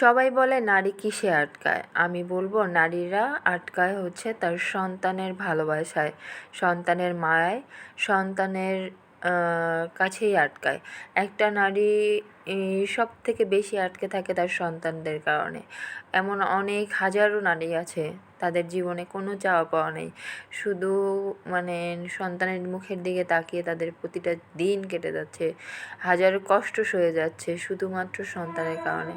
সবাই বলে নারী কিসে আটকায়? আমি বলব নারীরা আটকায় হচ্ছে তার সন্তানের ভালোবাসায়। সন্তানের মায়ায়, সন্তানের কাছেই আটকায়। একটা নারী সব থেকে বেশি আটকে থাকে তার সন্তানদের কারণে। এমন অনেক হাজারো নারী আছে তাদের জীবনে কোনো চাওয়া পাওয়া নেই। শুধু মানে সন্তানের মুখের দিকে তাকিয়ে তাদের প্রতিটা দিন কেটে যাচ্ছে, হাজার কষ্ট সয়ে যাচ্ছে শুধুমাত্র সন্তানের কারণে।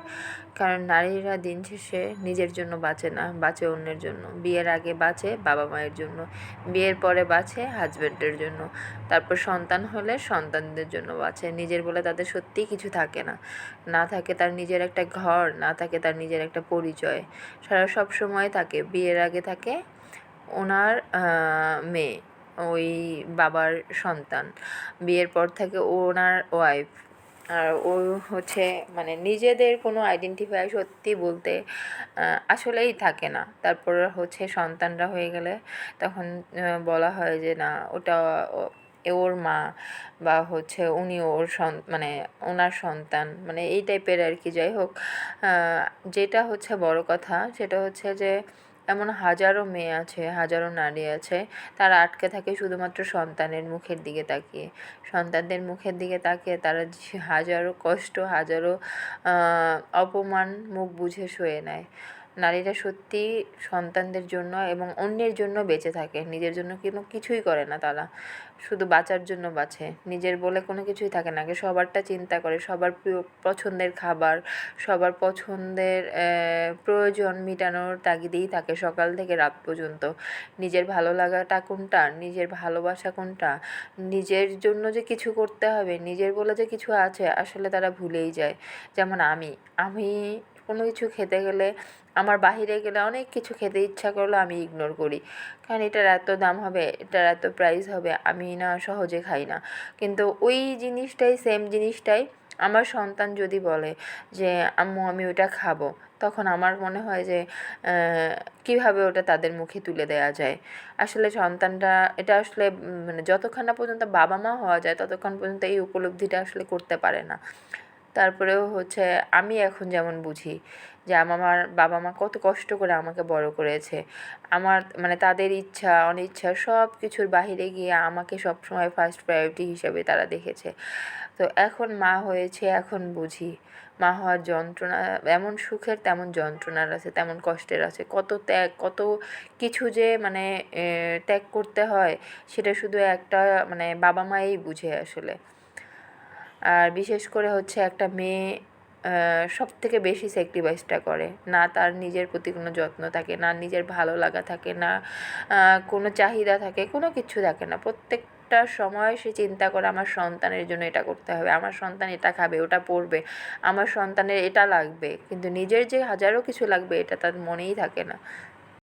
কারণ নারীরা দিন শেষে নিজের জন্য বাঁচে না, বাঁচে অন্যের জন্য। বিয়ের আগে বাঁচে বাবা মায়ের জন্য। বিয়ের পরে বাঁচে হাজব্যান্ডের জন্য। তারপর সন্তান হলে সন্তানদের জন্য বাঁচে। নিজের বলে তাদের সত্যিই কিছু থাকে না। না থাকে তার নিজের একটা ঘর, না থাকে তার নিজের একটা পরিচয়। সারা সব সময় থাকে। বিয়ের আগে থাকে ওনার মেয়ে, ওই বাবার সন্তান। বিয়ের পর থাকে ওনার ওয়াইফ আর ও হচ্ছে মানে নিজেদের কোনো আইডেন্টিফাই সত্যি বলতে আসলেই থাকে না। তারপর হচ্ছে সন্তানরা হয়ে গেলে তখন বলা হয় যে না, ওটা ওর মা বা হচ্ছে উনি ওর সন মানে ওনার সন্তান। মানে এই টাইপের আর কি। যাই হোক যেটা হচ্ছে বড় কথা, সেটা হচ্ছে যে এমন হাজারো মেয়ে আছে, হাজারো নারী আছে, তারা আটকে থাকে শুধুমাত্র সন্তানের মুখের দিকে তাকিয়ে। সন্তানদের মুখের দিকে তাকিয়ে তারা হাজারো কষ্ট, হাজারো অপমান মুখ বুঝে সয়ে নেয়। নারীরা সত্যি সন্তানদের জন্য এবং অন্যের জন্য বেঁচে থাকে। নিজের জন্য কোনো কিছুই করে না তারা। শুধু বাঁচার জন্য বাঁচে। নিজের বলে কোনো কিছুই থাকে না। আগে সবারটা চিন্তা করে, সবার পছন্দের খাবার, সবার পছন্দের প্রয়োজন মেটানোর তাগিদেই থাকে সকাল থেকে রাত পর্যন্ত। নিজের ভালো লাগাটা কোনটা? নিজের ভালোবাসা কোনটা? নিজের জন্য যে কিছু করতে হবে, নিজের বলে যে কিছু আছে, আসলে তারা ভুলেই যায়। যেমন আমি। আমি কোনো কিছু খেতে গেলে আমার বাহিরে গেলে অনেক কিছু খেতে ইচ্ছা করলেও আমি ইগনোর করি। কারণ এটার এত দাম হবে, এটার এত প্রাইস হবে, আমি না সহজে খাই না। কিন্তু ওই জিনিসটাই সেম জিনিসটাই আমার সন্তান যদি বলে যে, আম্মু, আমি ওটা খাব। তখন আমার মনে হয় যে কীভাবে ওটা তাদের মুখে তুলে দেওয়া যায়? আসলে সন্তানরা এটা আসলে মানে যতক্ষণ না পর্যন্ত বাবা মা হওয়া যায়, ততক্ষণ পর্যন্ত এই উপলব্ধিটা আসলে করতে পারে না। তারপরেও হচ্ছে আমি এখন যেমন বুঝি যে আমার বাবা মা কত কষ্ট করে আমাকে বড় করেছে। আমার মানে তাদের ইচ্ছা, অনিচ্ছা সব কিছুর বাহিরে গিয়ে আমাকে সবসময় ফার্স্ট প্রায়োরিটি হিসাবে তারা দেখেছে। তো এখন মা হয়েছে, এখন বুঝি। মা হওয়ার যন্ত্রণা, এমন সুখের তেমন যন্ত্রণার আছে, তেমন কষ্টের আছে। কত ত্যাগ, কত কিছু যে মানে ত্যাগ করতে হয়, সেটা শুধু একটা মানে বাবা মাই বুঝে আসলে। আর বিশেষ করে হচ্ছে একটা মেয়ে সব থেকে বেশি স্যাক্রিফাইসটা করে। না তার নিজের প্রতি কোনো যত্ন থাকে, না নিজের ভালো লাগা থাকে, না কোনো চাহিদা থাকে, কোনো কিছু থাকে না। প্রত্যেকটা সময় সে চিন্তা করে, আমার সন্তানের জন্য এটা করতে হবে, আমার সন্তান এটা খাবে, ওটা পড়বে, আমার সন্তানের এটা লাগবে। কিন্তু নিজের যে হাজারো কিছু লাগবে, এটা তার মনেই থাকে না।